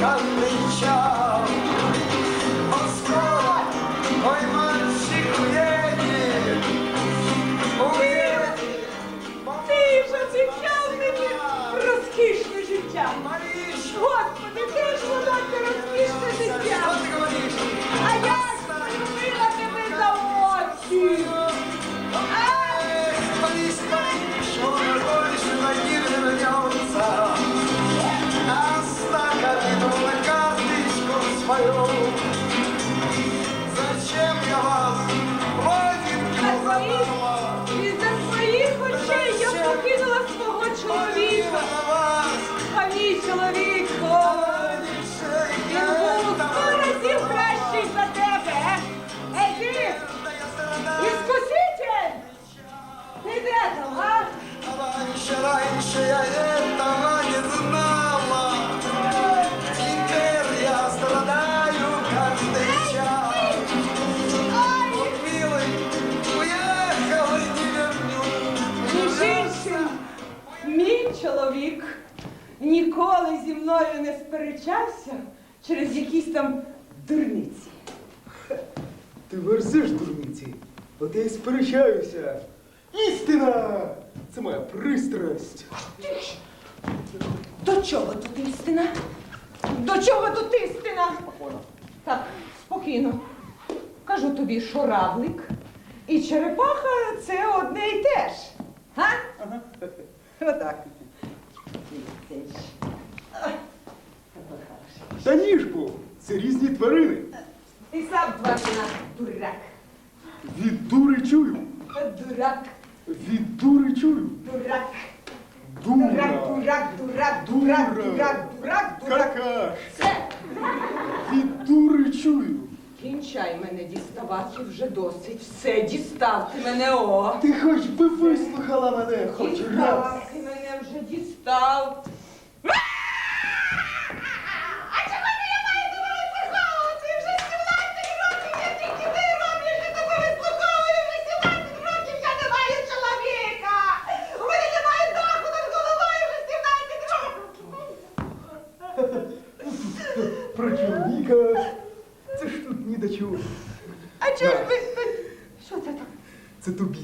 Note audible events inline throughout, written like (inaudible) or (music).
看了一。Якісь там дурниці. Ти верзеш дурниці, от я й сперечаюся. Істина! Це моя пристрасть. До чого тут істина? До чого тут істина? Так, спокійно. Кажу тобі, що равлик і черепаха це одне й те ж. Га? Отак. Та ніж бо, це різні тварини. Ти сам тварина, дурак. Від дури чую. Дурак, Від дури чую. дурак. Дура. Дурак, дурак, дурак, дурак, дурак, дурак, дурак. Какаш. Все, Від дури чую. кінчай мене діставати вже досить. Все, дістав ти мене, о. Ти хоч би вислухала мене, хоч раз. Дістав, ти мене вже дістав. Чого. А чого ж ви... Що це так? Це тобі.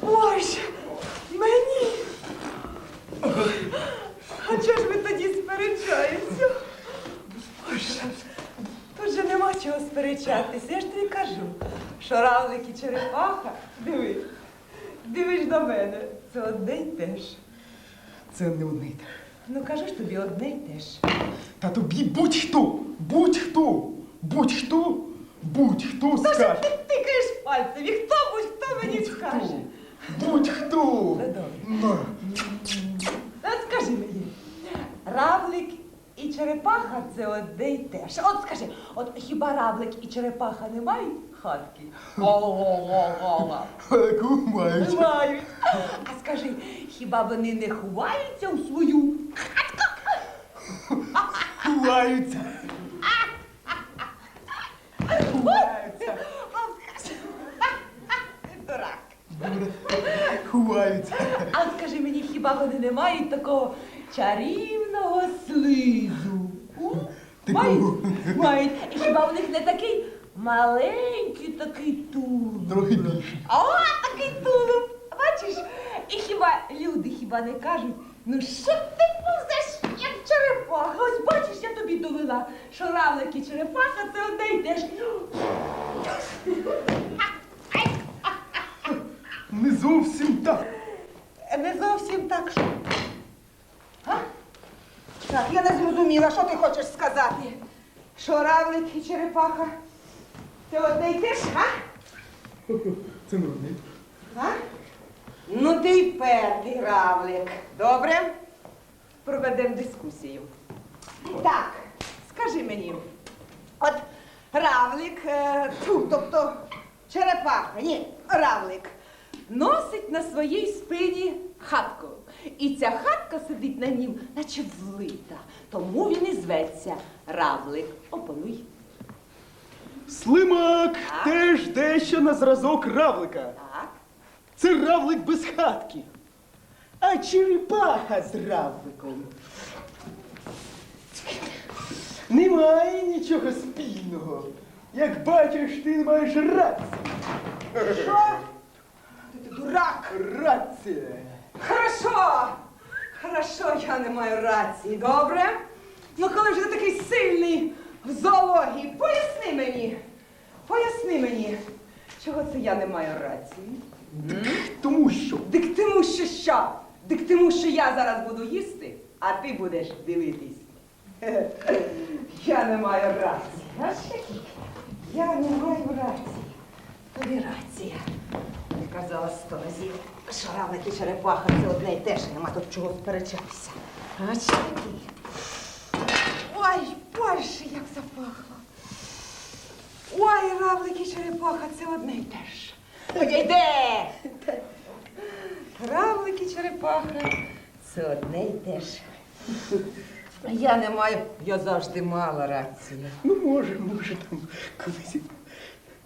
Боже, мені. А чого ж ви тоді сперечаєтеся? Боже, тут же нема чого сперечатися. Я ж тобі кажу, що равлик і черепаха, дивись, дивись до мене. Це одне й те ж. Це не одне й те. Ну кажу ж тобі одне й те ж. Та тобі будь-хто, будь-хто, будь-хто, будь-хто Та що скаже. ти тикаєш пальцем? І хто будь-хто мені скаже? Будь-хто. Ну, добре. На. Та скажи мені, равлик і черепаха це одне й те ж. От скажи, от хіба равлик і черепаха не мають хатки? (laughs) Ого-го-го-го. Таку мають. Мають. А скажи, хіба вони не ховаються у свою? Ховаються. Ховаються. А скажи, дурак. Ховаються. А от скажи мені, хіба вони не мають такого чарівного слизу? У? Мають? Мають. І хіба в них не такий маленький такий тулуб? Трохи більше тулуб. Бачиш? І хіба люди хіба не кажуть, ну що ти повзеш, як черепаха? Ось бачиш, я тобі довела, що равлик і черепаха це одне й те ж. (laughs) Не зовсім так. Не зовсім так. що. А? Так, я не зрозуміла, що ти хочеш сказати. Що равлик і черепаха? Це одне й те а? (laughs) Це не одне. а? Ну ти й пертий равлик. Добре? Проведемо дискусію. Так, скажи мені, от равлик, е, тьфу, тобто черепаха, ні, равлик, носить на своїй спині хатку. І ця хатка сидить на нім, наче влита. Тому він і зветься равлик. Опануй. Слимак теж дещо на зразок равлика. Це равлик без хатки. А черепаха з равликом. Немає нічого спільного. Як бачиш, ти не маєш рації. Що? Ти, ти дурак. Рація. Хорошо! Хорошо, я не маю рації, добре? Ну коли ж ти такий сильний в зоології, поясни мені. Поясни мені, чого це я не маю рації? Тому що Дик тому, що що? Дик тому, що я зараз буду їсти, а ти будеш дивитись. (laughs) Я не маю рації. Я не маю рації. Тобі рація. Я казала сто разів, що равлик і черепаха це одне й те ж, нема тут чого сперечатися. А який? Ой, Боже, як запахло. Ой, равлик черепаха це одне й те ж. Одійде! (laughs) Равлик і черепаха це одне й те ж. Я не маю, я завжди мала рацію. Ну, може, може там колись.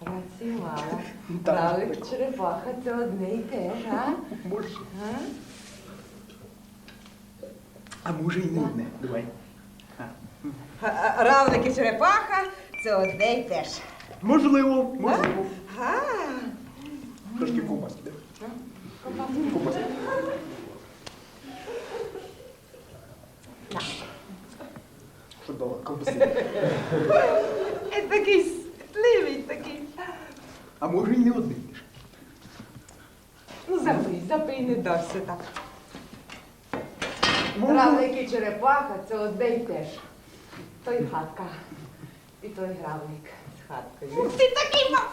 Рації мала. Так. Равлик і черепаха це одне й те ж, а? Може. а? А може і не одне. Давай. А. А- а- Равлик черепаха це одне й те ж. Можливо, можливо. А? Трошки ковбаски, да? Ковбаски. Що дала ковбаси? Е, Такий стливий такий. А може і не одне. Ну, запий, запий, не дався так. І черепаха це одне й те ж. Той хатка. І той гравник з хаткою. Ти такий ма...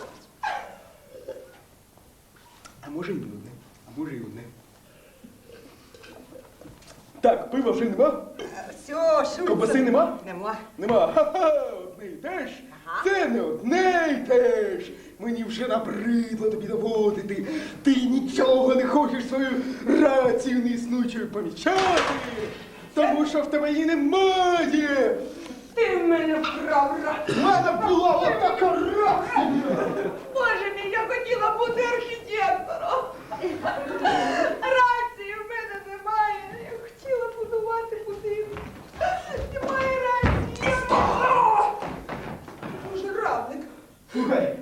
А може і не одне. А може і одне. Так, пива вже нема? Все, шуться. Ковбаси нема? Нема. Нема. Ха-ха, одне й те ж. Ага. Це не одне й те ж. Мені вже набридло тобі доводити. Ти нічого не хочеш свою рацію неіснуючою помічати. Тому що в тебе її немає. Ти в мене прав рацію. В мене була отака рація. Боже мій, хотіла бути архітектором. Рації в мене немає. Я хотіла будувати будинок. Немає рації. Боже, равник. Слухай,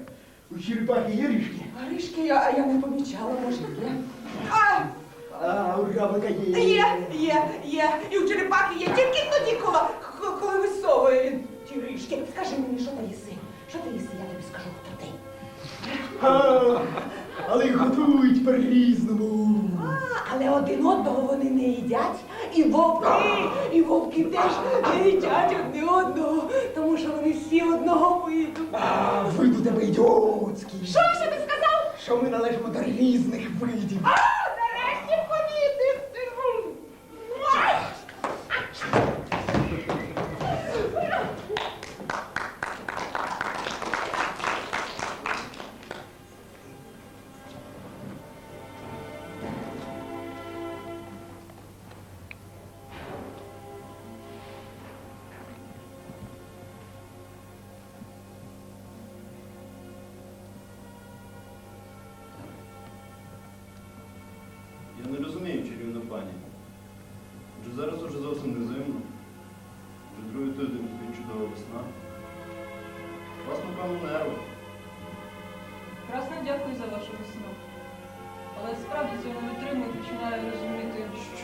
у черепахи є ріжки, Горішки я, а я не помічала, може є. А, а у равлика є. є, є, є. І у черепахи є тільки тоді, коли, коли висовує ті ріжки. Скажи мені, що ти їси? Що ти їси, я. А, але їх готують по-різному. А, але один одного вони не їдять. І вовки, і вовки теж не їдять одне одного, тому що вони всі одного виду. А, вид у тебе ідіотський. Що ще ти сказав? Що ми належимо до різних видів.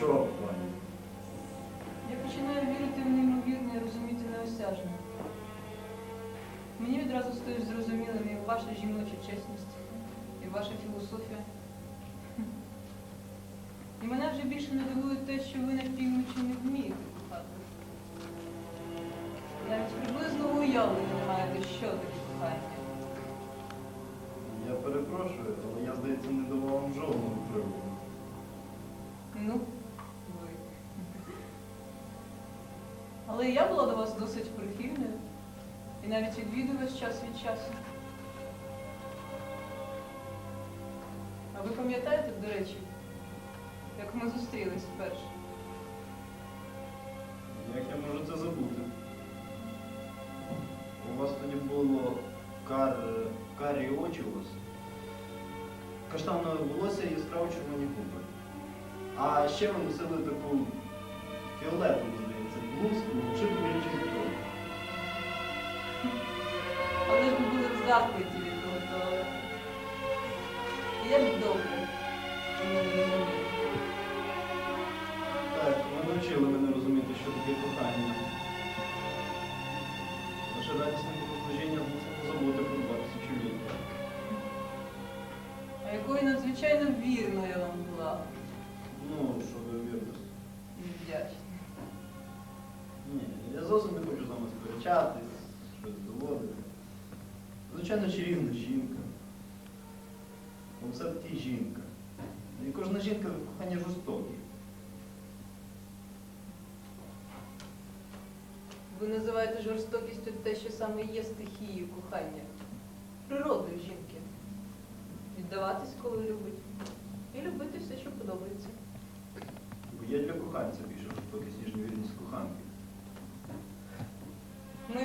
Що, пані? Я починаю вірити в неймовірне і розуміти неосяжне. Мені відразу стає зрозумілим і ваша жіноча чесність, і ваша філософія. І мене вже більше не дивує те, що ви на півночі не вмієте кохати. Навіть приблизно уявлення не маєте, що таке кохання. Я перепрошую, але я, здається, не давав вам жодного приводу. Ну, Але я була до вас досить прихильною. І навіть відвідую вас час від часу. А ви пам'ятаєте, до речі, як ми зустрілись вперше? Як я можу це забути? У вас тоді було кар... карі очі у вас. Каштанове волосся і яскраво червоні губи. А ще ви носили таку фіолетову, здається, блузку, чи помічний. Але ж ви були в захваті від того. І як добре, що не розумієте. Так, ви навчили мене розуміти, що таке кохання. Ваше радісне богослужіння змусило забути про два тисячоліття. А якою надзвичайно вірною я вам була. Ну, що ви вірите? І вдячна. Зовсім не хочу з вами сперечатись, щось доводити. Звичайно, чарівна жінка. Але все-таки жінка. І кожна жінка в коханні жорстокі. Ви називаєте жорстокістю те, що саме є стихією кохання, природою жінки. І здаватись, коли любить. І любити все, що подобається. Бо є для коханця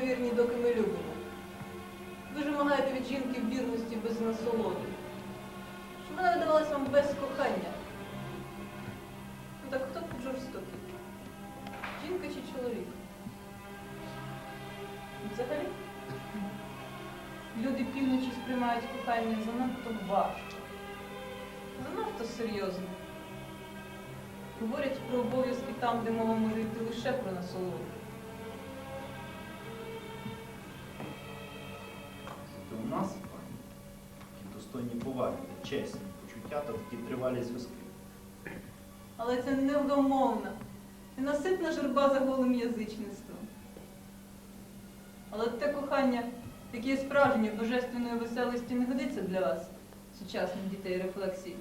вірні, доки ми любимо. Ви ж вимагаєте від жінки вірності без насолоди. Щоб вона видавалася вам без кохання. Ну так хто тут жорстокий? Жінка чи чоловік? Взагалі? Люди півночі сприймають кохання занадто важко, занадто серйозно. Говорять про обов'язки там, де мова може йти лише про насолоду. Чесні почуття та такі тривалі зв'язки. Але це невгомовна, ненаситна журба за голим язичництвом. Але те кохання, яке є справжнє божественної веселості, не годиться для вас, сучасних дітей рефлексій.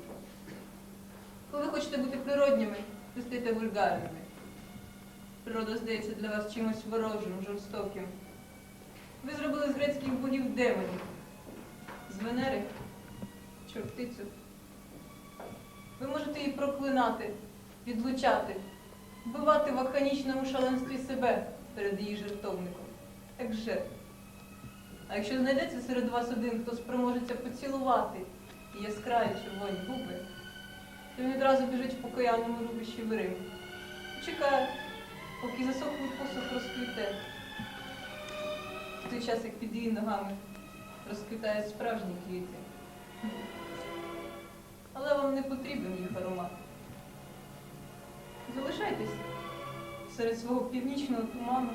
Коли хочете бути природніми, ви стаєте вульгарними. Природа здається для вас чимось ворожим, жорстоким. Ви зробили з грецьких богів демонів, з Венери чортицю. Ви можете її проклинати, відлучати, вбивати в аканічному шаленстві себе перед її жертовником, як жертву. А якщо знайдеться серед вас один, хто спроможеться поцілувати і яскраві червоні губи, то він відразу біжить в покоянному рубищі в Рим. Чекає, поки засохлий посух розквіте. В той час, як під її ногами розквітають справжні квіти. Але вам не потрібен їх аромат. Залишайтесь серед свого північного туману